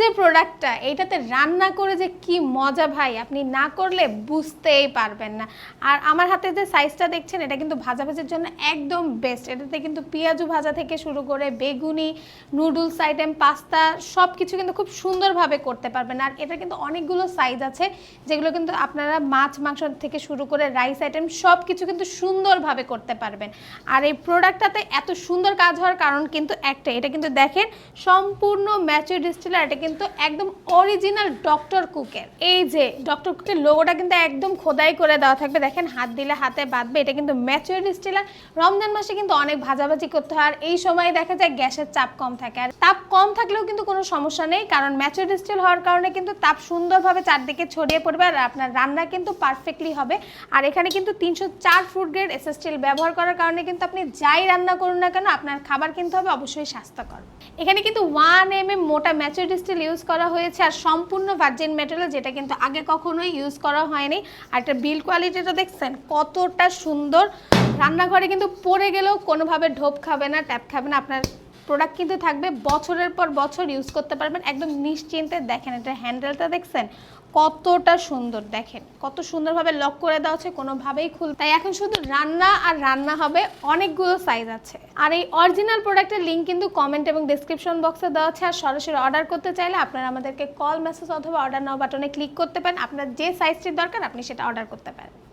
যে প্রোডাক্টটা এইটাতে রান্না করে যে কি মজা ভাই, আপনি না করলে বুঝতেই পারবেন না। আর আমার হাতে যে সাইজটা দেখছেন, এটা কিন্তু ভাজা ভাজাভাজির জন্য একদম বেস্ট এটাতে কিন্তু পেঁয়াজু ভাজা থেকে শুরু করে বেগুনি নুডলস আইটেম পাস্তা সব কিছু কিন্তু খুব সুন্দরভাবে করতে পারবেন। আর এটা কিন্তু অনেকগুলো সাইজ আছে, যেগুলো কিন্তু আপনারা মাছ, মাংস থেকে শুরু করে রাইস আইটেম সব কিছু কিন্তু সুন্দরভাবে করতে পারবেন। আর এই প্রোডাক্টটাতে এত সুন্দর কাজ হওয়ার কারণ কিন্তু একটা এটা কিন্তু দেখেন, সম্পূর্ণ ম্যাচুর ডিস্টিলার এটা কিন্তু একদম অরিজিনাল ডক্টর কুকের এই যে ডক্টর কুকের লোগোটা কিন্তু একদম খোদাই করে দেওয়া থাকবে। দেখেন, হাত দিলে হাতে বাঁধবে। এটা কিন্তু ম্যাচুর ডিস্টিলার রমজান মাসে কিন্তু অনেক ভাজাভাজি করতে হয়। আর এই সময় দেখা যায় গ্যাসের চাপ কম থাকে। আর তাপ কম থাকলেও কিন্তু কোনো সমস্যা নেই। কারণ ম্যাচুর ডিস্টিল হওয়ার কারণে কিন্তু তাপ সুন্দরভাবে চারদিকে ছড়িয়ে পড়বে আর আপনার রান্না কিন্তু পারফেক্টলি হবে। আর এখানে কিন্তু তিনশো চার ফুড গ্রেড এস স্টিল ব্যবহার করার কারণে কিন্তু আপনি যাই রান্না করুন না কেন, আপনার খাবার কিন্তু হবে অবশ্যই স্বাস্থ্যকর। এখানে কিন্তু ওয়ান এম এম মোটা ম্যাচুর ডিস্টিল ইউজ করা হয়েছে আর সম্পূর্ণ ভার্জিন মেটেরিয়াল যেটা কিন্তু আগে কখনোই ইউজ করা হয়নি। আর একটা বিল কোয়ালিটিটা দেখছেন, কতটা সুন্দর। রান্নাঘরে কিন্তু পড়ে গেলেও কোনোভাবে ঢোপ খাবে না ট্যাপ খাবে না। আপনার প্রোডাক্ট কিন্তু থাকবে, বছরের পর বছর ইউজ করতে পারবেন। একদম নিশ্চিন্তে দেখেন, এটা হ্যান্ডেলটা দেখছেন? কতটা সুন্দর দেখেন, কত সুন্দরভাবে লক করে দেওয়া হচ্ছে কোনোভাবেই খুল তাই এখন শুধু রান্না আর রান্না হবে, অনেকগুলো সাইজ আছে। আর এই অরিজিনাল প্রোডাক্টের লিঙ্ক কিন্তু কমেন্ট এবং ডিসক্রিপশন বক্সে দেওয়া আছে। আর সরাসরি অর্ডার করতে চাইলে আপনারা আমাদেরকে কল মেসেজ অথবা অর্ডার নাও বাটনে ক্লিক করতে পারেন। আপনার যে সাইজটির দরকার, আপনি সেটা অর্ডার করতে পারেন।